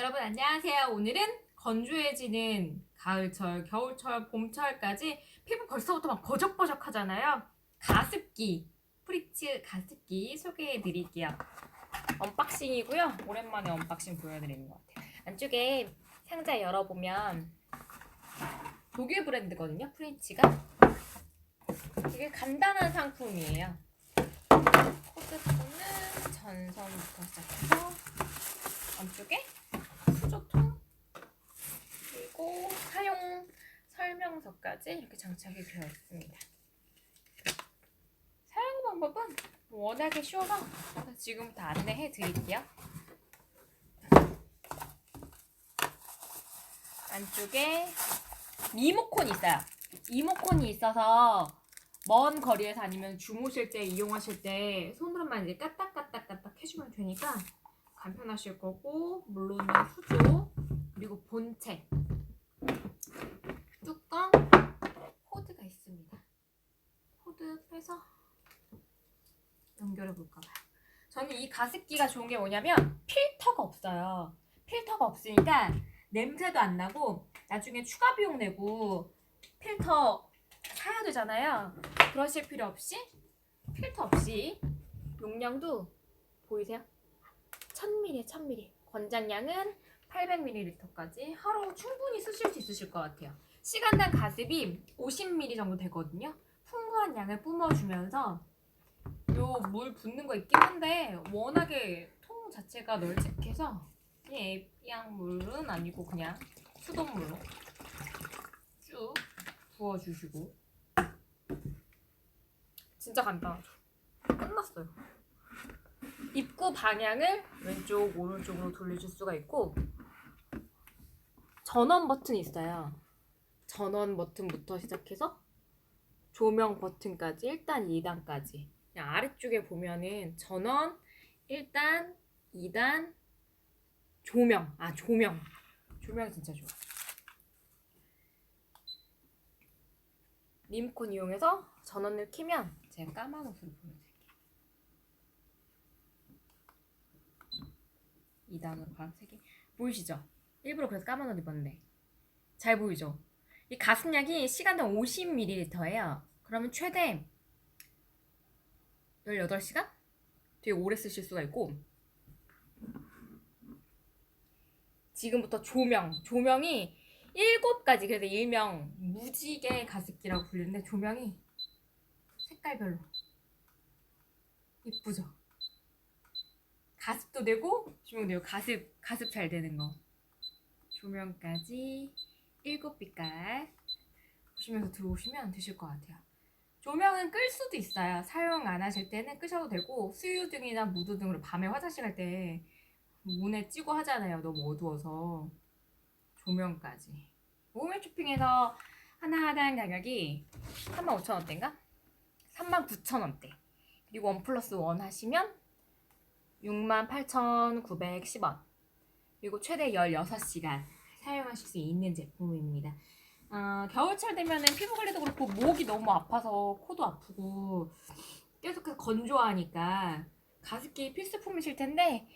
여러분 안녕하세요. 오늘은 건조해지는 가을철, 겨울철, 봄철까지 피부 벌써부터 막 버적버적 하잖아요. 가습기, 프리츠 가습기 소개해 드릴게요. 언박싱이고요. 오랜만에 언박싱 보여드리는 것 같아요. 안쪽에 상자 열어보면 독일 브랜드거든요. 프렌치가. 되게 간단한 상품이에요. 코드폰은 전선부터 시작해서 안쪽에 설명서까지 이렇게 장착이 되어 있습니다. 사용 방법은 워낙에 쉬워서 지금부터 안내해 드릴게요. 안쪽에 리모콘이 있어요. 리모콘이 있어서 먼 거리에서 아니면 주무실 때 이용하실 때 손으로만 이제 까딱까딱까딱 해주면 되니까 간편하실 거고 물론은 수조 그리고 본체 뚜껑 코드가 있습니다. 빼서 연결해 볼까 봐요. 저는 이 가습기가 좋은 게 뭐냐면 필터가 없어요. 필터가 없으니까 냄새도 안 나고 나중에 추가 비용 내고 필터 사야 되잖아요. 그러실 필요 없이 필터 없이 용량도 보이세요? 1000ml, 1000ml. 권장량은 800ml까지 하루 충분히 쓰실 수 있으실 것 같아요. 시간당 가습이 50ml 정도 되거든요. 양을 뿜어주면서 요 물 붓는 거 있긴 한데 워낙에 통 자체가 널찍해서 이 애양물은 아니고 그냥 수돗물로 쭉 부어주시고 진짜 간단하죠. 끝났어요. 입구 방향을 왼쪽 오른쪽으로 돌리실 수가 있고 전원 버튼이 있어요. 전원 버튼부터 시작해서 조명 버튼까지 1단, 2단까지 그냥 아래쪽에 보면은 전원 1단, 2단, 조명 아 조명 조명 진짜 좋아. 리모컨 이용해서 전원을 켜면 제가 까만 옷으로 보여드릴게요. 2단으로 파란색이 보이시죠? 일부러 그래서 까만 옷 입었는데 잘 보이죠? 이 가습약이 시간당 50ml예요. 그러면 최대 18시간? 되게 오래 쓰실 수가 있고 지금부터 조명, 조명이 7가지 그래서 일명 무지개 가습기라고 불리는데 조명이 색깔별로 이쁘죠? 가습도 되고 조명도 되고 가습 가습 잘 되는 거 조명까지 7빛깔 보시면서 들어오시면 되실 것 같아요. 조명은 끌 수도 있어요. 사용 안 하실 때는 끄셔도 되고 수유등이나 무드등으로 밤에 화장실 갈 때 문에 찌고 하잖아요. 너무 어두워서 조명까지. 모메 쇼핑에서 하나하나의 가격이 35,000원대인가? 39,000원대. 그리고 원 플러스 원 하시면 68,910원. 그리고 최대 16시간 사용하실 수 있는 제품입니다. 어, 겨울철 되면은 피부 관리도 그렇고 목이 너무 아파서 코도 아프고 계속해서 건조하니까 가습기 필수품이실 텐데